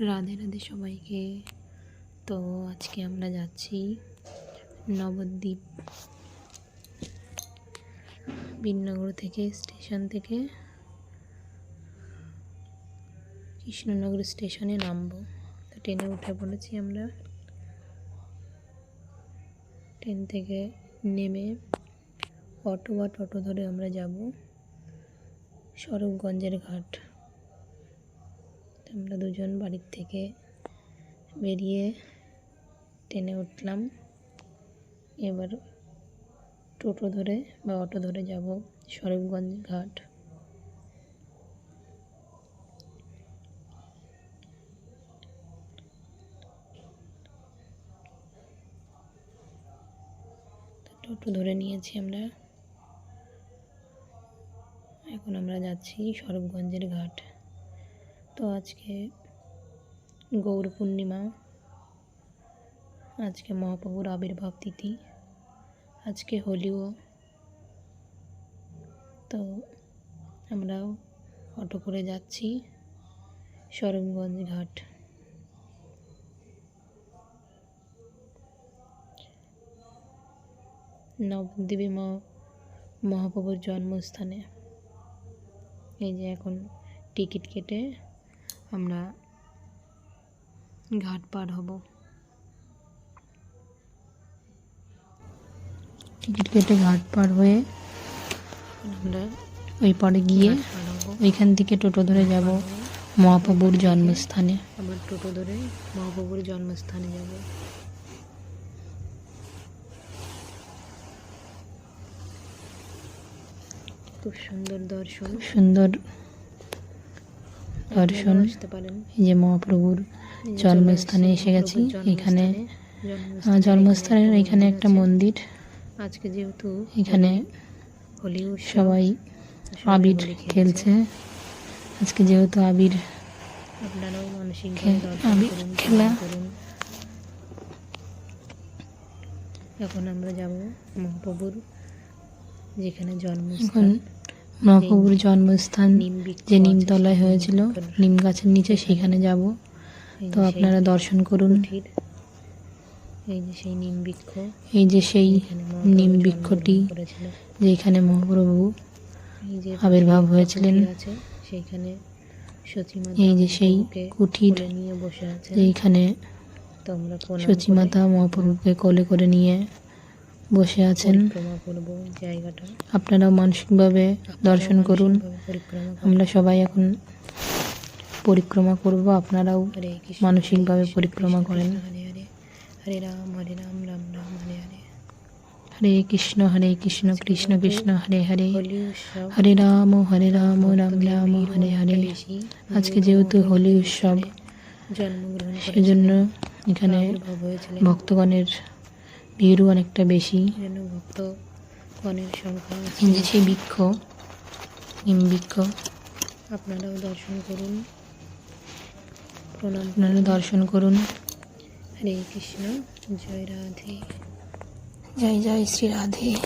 রাধে রাধে সবাইকে। তো আজকে আমরা যাচ্ছি নবদ্বীপ বিনগর থেকে, স্টেশন থেকে। কৃষ্ণনগর স্টেশনে নামবো। তো ট্রেনে উঠে পড়েছি আমরা। ট্রেন থেকে নেমে অটো বা টোটো ধরে আমরা যাব স্বরূপগঞ্জের ঘাট। আমরা দুজন বাড়ির থেকে বেরিয়ে ট্রেনে উঠলাম। এবার টোটো ধরে বা অটো ধরে যাব স্বরূপগঞ্জ ঘাট। টোটো ধরে নিয়েছি আমরা। এখন আমরা যাচ্ছি স্বরূপগঞ্জের ঘাট। তো আজকে গৌর পূর্ণিমা, আজকে মহাপ্রভুর আবির্ভাব তিথি, আজকে হোলিও। তো আমরাও অটো করে যাচ্ছি স্বরূপগঞ্জ ঘাট। নবদ্বীপে মা মহাপ্রভুর জন্মস্থানে। এই যে এখন টিকিট কেটে আমরা ঘাট পার হব। টিকিট কেটে ঘাট পার হয়ে আমরা ওই পারে গিয়ে ওইখান থেকে টোটো ধরে যাব মহাপ্রভুর জন্মস্থানে। আবার টোটো ধরে মহাপ্রভুর জন্মস্থানে যাব। খুব সুন্দর দর্শন। সুন্দর দর্শন যে মহাপ্রভুর জন্মস্থানে এসে গেছি। এখানে জন্মস্থানের এখানে একটা মন্দির। আজকে যেহেতু এখানে সবাই আবির খেলছে। আজকে যেহেতু আবির আবির খেলা। এখন আমরা যাব মহাপ্রভুর যেখানে জন্মস্থান। মহাপ্রভুর জন্মস্থান যে নিমতলায় হয়েছিল নিম গাছের নিচে সেখানে যাব। তো আপনারা দর্শন করুন। এই যে সেই নিম বৃক্ষ এই যে সেই নিম বৃক্ষটি যেখানে মহাপ্রভু আবির্ভাব হয়েছিলেন। সেইখানে এই যে সেই কুঠির নিয়ে বসে আছে যেখানে সচিমাতা মহাপ্রভুকে কোলে করে নিয়ে বসে আছেন। জায়গাটা। আপনারাও মানসিকভাবে দর্শন করুন। আমরা সবাই এখন পরিক্রমা করব আপনারাও মানসিকভাবে পরিক্রমা করেন। হরে রাম হরে রাম রাম রাম হরে হরে। হরে কৃষ্ণ হরে কৃষ্ণ কৃষ্ণ কৃষ্ণ হরে হরে। হরে রাম হরে রাম রাম রাম হরে হরে। আজকে যেহেতু হোলি উৎসব সেজন্য এখানে ভক্তগণের ভিড়ও অনেকটা বেশি। ভক্ত গণের সংখ্যা যে সেই বৃক্ষ নিম বৃক্ষ। আপনারাও দর্শন করুন। প্রণাম। আপনারা দর্শন করুন। হরে কৃষ্ণ। জয় রাধে। জয় জয় শ্রী রাধে।